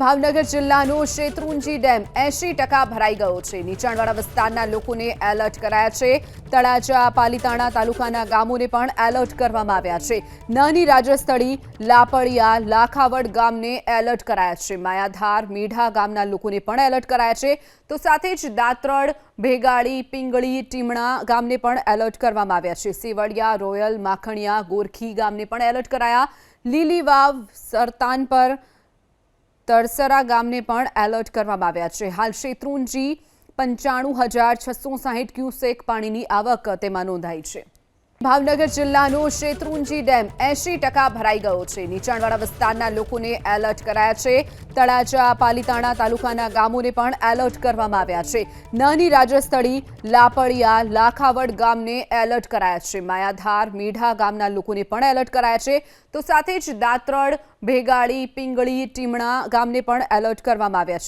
ભાવનગર જિલ્લાનો શેત્રુંજી ડેમ એંશી ટકા ભરાઈ ગયો છે. નીચાણવાળા વિસ્તારના લોકોને એલર્ટ કરાયા છે. તળાજા, પાલીતાણા તાલુકાના ગામોને પણ એલર્ટ કરવામાં આવ્યા છે. નાની રાજસ્થળી, લાપડિયા, લાખાવડ ગામને એલર્ટ કરાયા છે. માયાધાર, મેઢા ગામના લોકોને પણ એલર્ટ કરાયા છે. તો સાથે જ દાત્રડ ભેગાડી પિંગળી, ટીમણા ગામને પણ એલર્ટ કરવામાં આવ્યા છે. સેવડિયા, રોયલ, માખણિયા, ગોરખી ગામને પણ એલર્ટ કરાયા. લીલીવાવ, સરતાન પર તરસરા ગામને પણ એલર્ટ કરવામાં આવ્યા છે. હાલ શેત્રુંજી પંચાણું હજાર છસો સાહીઠ ક્યુસેક પાણીની આવક તેમાં નોંધાઈ છે. ભાવનગર જિલ્લાનો શેત્રુંજી ડેમ એંશી ટકા ભરાઈ ગયો છે. નીચાણવાળા વિસ્તારના લોકોને એલર્ટ કરાયા છે. તળાજા, પાલીતાણા તાલુકાના ગામોને પણ એલર્ટ કરવામાં આવ્યા છે. નાની રાજસ્થળી, લાપડિયા, લાખાવડ ગામને એલર્ટ કરાયા છે. માયાધાર, મીઢા ગામના લોકોને પણ એલર્ટ કરાયા છે. તો સાથે જ દાત્રડ ભેગાડી પિંગળી, ટીમણા ગામને પણ એલર્ટ કરવામાં આવ્યા છે.